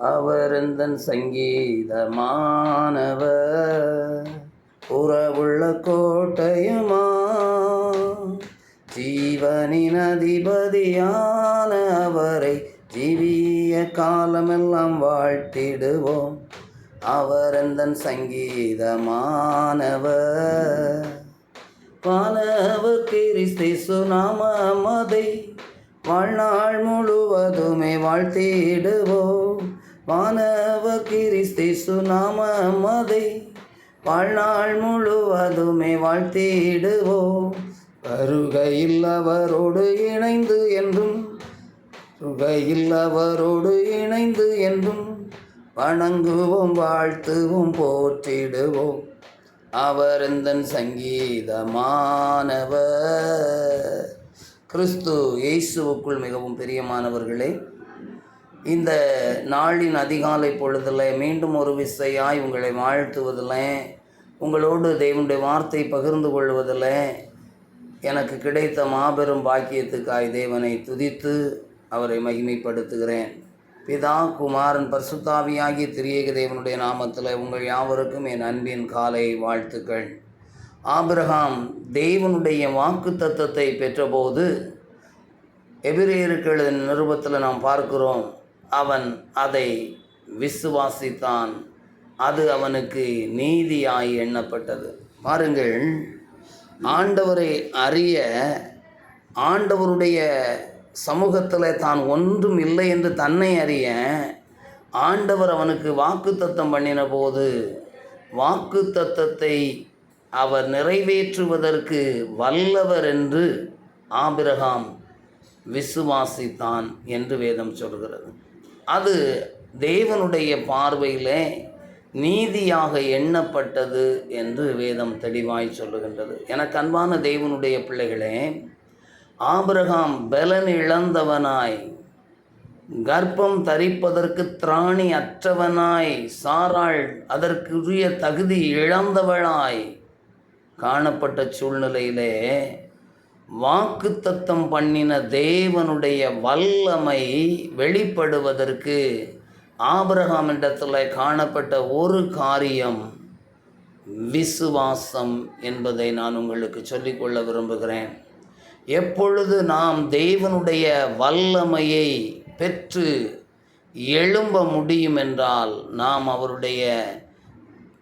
அவருந்தன் சங்கீதமானவர். உறவுள்ள கோட்டையுமா? ஜீவனின் அதிபதியான அவரை ஜீவிய காலமெல்லாம் வாழ்த்திடுவோம். அவரந்தன் சங்கீதமானவர். வானவர் கிறிஸ்து நாமதை வாழ்நாள் முழுவதுமே வாழ்த்திடுவோம். வானவர் சுநாம மதை. வாழ்நாள் முழுவதுமே வாழ்த்திடுவோம். வருகையில் அவரோடு இணைந்து என்றும் வருகையில் அவரோடு இணைந்து என்றும் வணங்குவோம் வாழ்த்துவோம் போற்றிடுவோம். அவரந்தன் சங்கீதமானவர்? கிறிஸ்து இயேசுவுக்குள் மிகவும் பிரியமானவர்களே இந்த நாளின் அதிகாலை பொழுதில் மீண்டும் ஒரு விசையாய் உங்களை வாழ்த்துவதில். உங்களோடு தெய்வனுடைய வார்த்தை பகிர்ந்து கொள்வதில் எனக்கு கிடைத்த மாபெரும் பாக்கியத்துக்காய் தேவனை துதித்து அவரை மகிமைப்படுத்துகிறேன். பிதா குமாரன் பர்சுத்தாவியாகிய திரியேக தேவனுடைய நாமத்தில் உங்கள் யாவருக்கும் என் அன்பின் காலை வாழ்த்துக்கள். ஆபிரகாம் தெய்வனுடைய வாக்கு தத்தத்தை பெற்றபோது எபிரேயர்கள் நிருபத்தில் நாம் பார்க்கிறோம். அவன் அதை விசுவாசித்தான். அது அவனுக்கு நீதியாய் எண்ணப்பட்டது. பாருங்கள் ஆண்டவரை அறிய ஆண்டவருடைய சமூகத்தில் தான் ஒன்றும் இல்லை என்று தன்னை அறிய ஆண்டவர் அவனுக்கு வாக்கு தத்தம் பண்ணின போது வாக்கு தத்தத்தை அவர் நிறைவேற்றுவதற்கு வல்லவர் என்று ஆபிரகாம் விசுவாசித்தான் என்று வேதம் சொல்கிறது. அது தேவனுடைய பார்வையிலே நீதியாக எண்ணப்பட்டது என்று வேதம் தெளிவாய் சொல்லுகின்றது. எனக்கு அன்பான தேவனுடைய பிள்ளைகளே ஆபிரகாம் பலன் இழந்தவனாய் கர்ப்பம் தரிப்பதற்கு திராணி அற்றவனாய் சாராள் அதற்குரிய தகுதி இழந்தவளாய் காணப்பட்ட சூழ்நிலையிலே வாக்குத்தத்தம் பண்ணின தேவனுடைய வல்லமை வெளிப்படுவதற்கு ஆபரகாம் இடத்துல காணப்பட்ட ஒரு காரியம் விசுவாசம் என்பதை நான் உங்களுக்கு சொல்லிக்கொள்ள விரும்புகிறேன். எப்பொழுது நாம் தேவனுடைய வல்லமையை பெற்று எழும்ப முடியும் என்றால் நாம் அவருடைய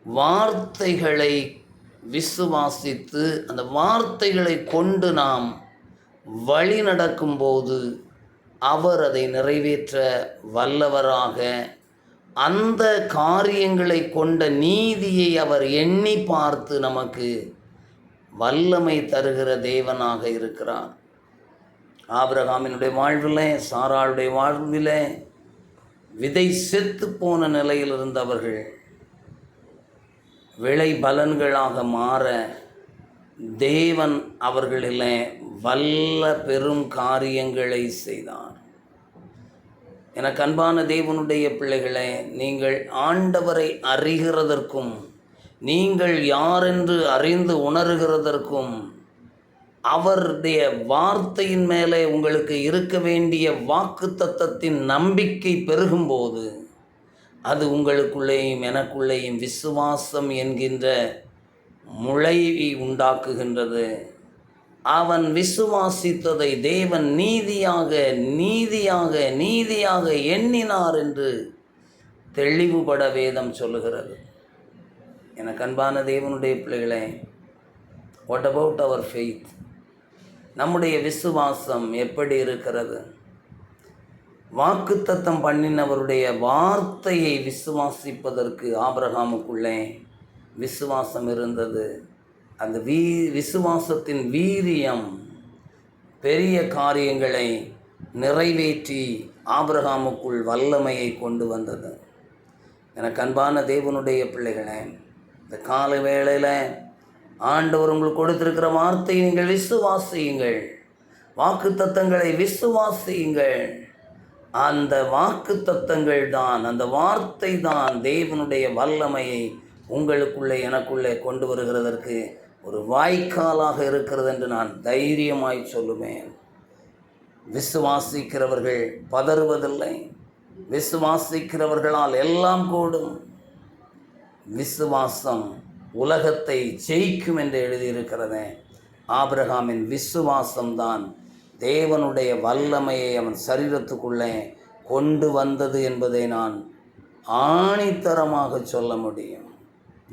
வார்த்தைகளை விசுவாசித்து அந்த வார்த்தைகளை கொண்டு நாம் வழி நடக்கும்போது அவர் அதை நிறைவேற்ற வல்லவராக அந்த காரியங்களை கொண்ட நீதியை அவர் எண்ணி பார்த்து நமக்கு வல்லமை தருகிற தேவனாக இருக்கிறார். ஆபிரகாமினுடைய வாழ்வில் சாராளுடைய வாழ்வில் விதை செத்து போன நிலையில் இருந்தவர்கள் விளை பலன்களாக மாற தேவன் அவர்களில் வல்ல பெரும் காரியங்களை செய்தார். எனக்கு அன்பான தேவனுடைய பிள்ளைகளே நீங்கள் ஆண்டவரை அறிகிறதற்கும் நீங்கள் யாரென்று அறிந்து உணர்கிறதற்கும் அவருடைய வார்த்தையின் மேலே உங்களுக்கு இருக்க வேண்டிய வாக்கு தத்தத்தின் நம்பிக்கை பெருகும்போது அது உங்களுக்குள்ளேயும் எனக்குள்ளேயும் விசுவாசம் என்கின்ற முளைவி உண்டாக்குகின்றது. அவன் விசுவாசித்ததை தேவன் நீதியாக நீதியாக நீதியாக எண்ணினார் என்று தெளிவுபட வேதம் சொல்லுகிறது. எனக்கு அன்பான தேவனுடைய பிள்ளைகளே வாட் அபவுட் அவர் ஃபெய்த் நம்முடைய விசுவாசம் எப்படி இருக்கிறது? வாக்குத்தத்தம் பண்ணினவருடைய வார்த்தையை விசுவாசிப்பதற்கு ஆபரகாமுக்குள்ளே விசுவாசம் இருந்தது. அந்த வீ விசுவாசத்தின் வீரியம் பெரிய காரியங்களை நிறைவேற்றி ஆபிரகாமுக்குள் வல்லமையை கொண்டு வந்தது. எனக்கு அன்பான தேவனுடைய பிள்ளைகளே இந்த கால வேளையில் ஆண்டவர் உங்களுக்கு கொடுத்திருக்கிற வார்த்தையை நீங்கள் விசுவாசியுங்கள். வாக்கு தத்தங்களை விசுவாசியுங்கள். அந்த வாக்கு தத்தங்கள் தான் அந்த வார்த்தை தான் தேவனுடைய வல்லமையை உங்களுக்குள்ளே எனக்குள்ளே கொண்டு வருகிறதற்கு ஒரு வாய்க்காலாக இருக்கிறது என்று நான் தைரியமாய் சொல்லுவேன். விசுவாசிக்கிறவர்கள் பதறுவதில்லை. விசுவாசிக்கிறவர்களால் எல்லாம் கூடும். விசுவாசம் உலகத்தை ஜெயிக்கும் என்று எழுதியிருக்கிறதே. ஆபிரகாமின் விசுவாசம்தான் தேவனுடைய வல்லமையை அவன் சரீரத்துக்குள்ளே கொண்டு வந்தது என்பதை நான் ஆணித்தரமாக சொல்ல முடியும்.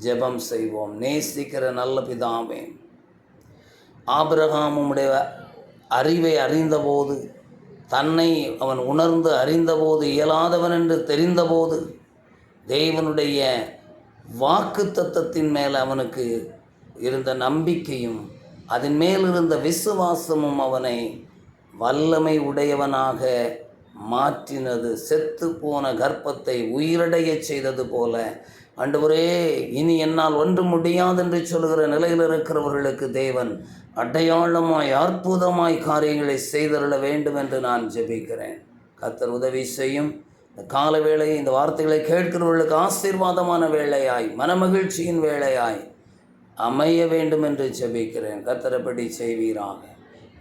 ஜெபம் செய்வோம். நேசிக்கிற நல்ல பிதாவே ஆபிரகாமுடைய அறிவை அறிந்தபோது தன்னை அவன் உணர்ந்து அறிந்தபோது இயலாதவன் என்று தெரிந்தபோது தேவனுடைய வாக்கு தத்தத்தின் மேல் அவனுக்கு இருந்த நம்பிக்கையும் அதன் மேல் இருந்த விசுவாசமும் அவனை வல்லமை உடையவனாக மாற்றினது செத்து போன கர்ப்பத்தை உயிரடையச் செய்தது போல. ஆண்டவரே இனி என்னால் ஒன்றும் முடியாது என்று சொல்கிற நிலையில் இருக்கிறவர்களுக்கு தேவன் அடையாளமாய் அற்புதமாய் காரியங்களை செய்தருள வேண்டும் என்று நான் ஜெபிக்கிறேன். கத்தர் உதவி செய்யும். இந்த கால வேளை இந்த வார்த்தைகளை கேட்கிறவர்களுக்கு ஆசீர்வாதமான வேளையாய் மனமகிழ்ச்சியின் வேளையாய் அமைய வேண்டும் என்று ஜெபிக்கிறேன் கத்தரப்படி செய்வீராக.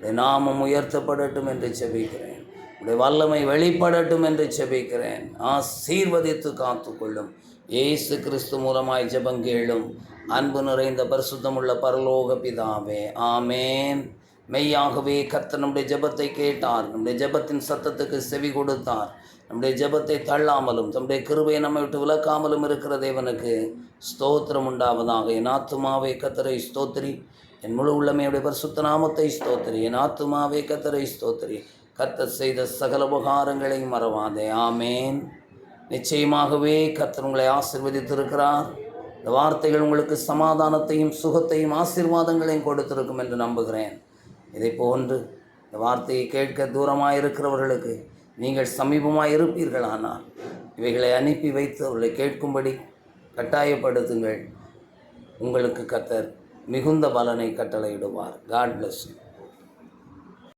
நாமம் உயர்த்தப்படட்டும் என்று செபிக்கிறேன். உடைய வல்லமை வெளிப்படட்டும் என்று செபிக்கிறேன். ஆசீர்வதித்து காத்துக்கொள்ளும். ஏசு கிறிஸ்து மூலமாய் ஜெபங்கேளும் அன்பு நிறைந்த பரிசுத்தமுள்ள பரலோக பிதாவே ஆமேன். மெய்யாகவே கத்த நம்முடைய ஜபத்தை கேட்டார். நம்முடைய ஜெபத்தின் சத்தத்துக்கு செவி கொடுத்தார். நம்முடைய ஜெபத்தை தள்ளாமலும் தம்முடைய கிருபையை நம்மை விட்டு விலக்காமலும் இருக்கிற தேவனுக்கு ஸ்தோத்திரம் உண்டாவதாக. என் ஆத்துமாவே கத்தரை ஸ்தோத்திரி. என் முழு உள்ளமையுடைய பரிசுத்த நாமத்தை ஸ்தோத்திரி. என் ஆத்துமாவே கத்தரை ஸ்தோத்திரி. கத்தர் செய்த சகல உபகாரங்களையும் மறவாதே. ஆமேன். நிச்சயமாகவே கத்தர் உங்களை ஆசிர்வதித்திருக்கிறார். இந்த வார்த்தைகள் உங்களுக்கு சமாதானத்தையும் சுகத்தையும் ஆசீர்வாதங்களையும் கொடுத்திருக்கும் என்று நம்புகிறேன். இதை போன்று இந்த வார்த்தையை கேட்க தூரமாக இருக்கிறவர்களுக்கு நீங்கள் சமீபமாக இருப்பீர்களானால் இவைகளை அனுப்பி வைத்து அவர்களை கேட்கும்படி கட்டாயப்படுத்துங்கள். உங்களுக்கு கத்தர் மிகுந்த பலனை கட்டளையிடுவார். God bless you